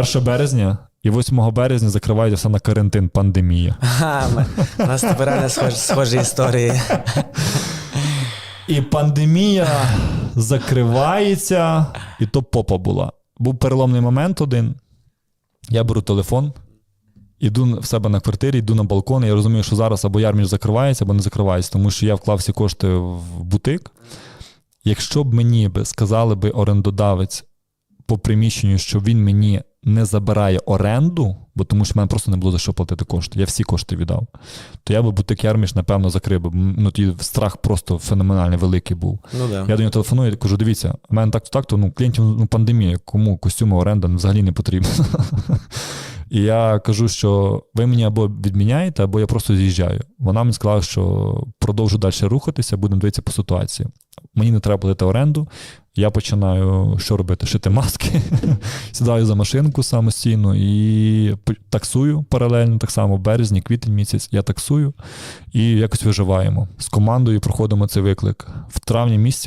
1 березня і 8 березня закривають все на карантин, пандемія. Ага, ми- у нас тепер реально схожі, схожі історії. І пандемія закривається, і то попа була. Був переломний момент один. Я беру телефон, іду в себе на квартирі, йду на балкон. І я розумію, що зараз або ярміш закривається, або не закривається, тому що я вклав всі кошти в бутик. Якщо б мені би сказали би орендодавець по приміщенню, що він мені не забирає оренду, бо тому що в мене просто не було за що платити кошти. Я всі кошти віддав. То я би бутик ярміш, напевно, закрив. М, Ну, тоді страх просто феноменальний великий був. Ну да. Я до нього телефоную і кажу: дивіться, у мене так-то так-то, ну, клієнтів ну, пандемія, кому костюми оренда взагалі не потрібна. І я кажу, що ви мені або відміняєте, або я просто з'їжджаю. Вона мені сказала, що продовжу далі рухатися, будемо дивитися по ситуації. Мені не треба платити оренду. Я починаю що робити? Шити маски, сідаю за машинку самостійно і таксую паралельно, так само березні, квітень місяць. Я таксую і якось виживаємо. З командою проходимо цей виклик. В травні місяці